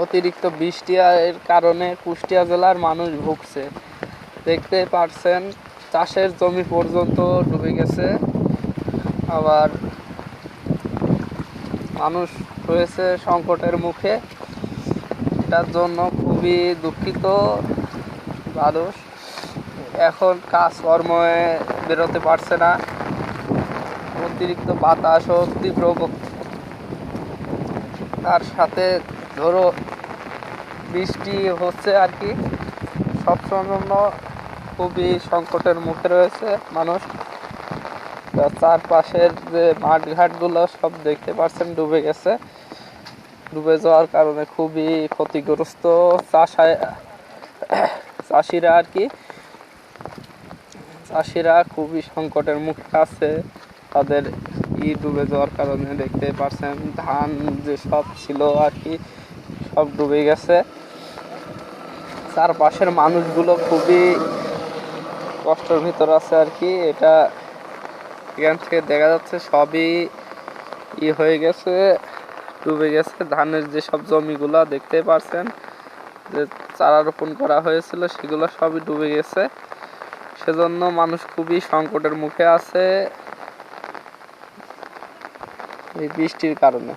অতিরিক্ত বৃষ্টির কারণে কুষ্টিয়া জেলার মানুষ ভুগছে। দেখতে পারছেন, চাষের জমি পর্যন্ত ডুবে গেছে। আবার মানুষ রয়েছে সংকটের মুখে। এটার জন্য খুবই দুঃখিত মানুষ এখন কাজকর্মে বেরোতে পারছে না। অতিরিক্ত বাতাস ও তীব্র তার সাথে ধরো বৃষ্টি হচ্ছে আর কি, সব জন্য খুবই সংকটের মুখে রয়েছে মানুষ। চারপাশের যে মাঠঘাটগুলো সব দেখতে পাচ্ছেন ডুবে গেছে। ডুবে যাওয়ার কারণে খুবই ক্ষতিগ্রস্ত চাষায় চাষিরা আর কি। চাষিরা খুবই সংকটের মুখে আছে। তাদের ই ডুবে যাওয়ার কারণে দেখতে পাচ্ছেন ধান যে সব ছিল আর কি সব ডুবে গেছে। চারপাশের মানুষগুলো খুবই কষ্টের ভিতর আছে আর কি। এটা এখান থেকে দেখা যাচ্ছে সবই ই হয়ে গেছে, ডুবে গেছে। ধানের যে সব জমিগুলো দেখতে পারছেন, যে চারা রোপণ করা হয়েছিল, সেগুলো সবই ডুবে গেছে। সেজন্য মানুষ খুবই সংকটের মুখে আছে এই বৃষ্টির কারণে।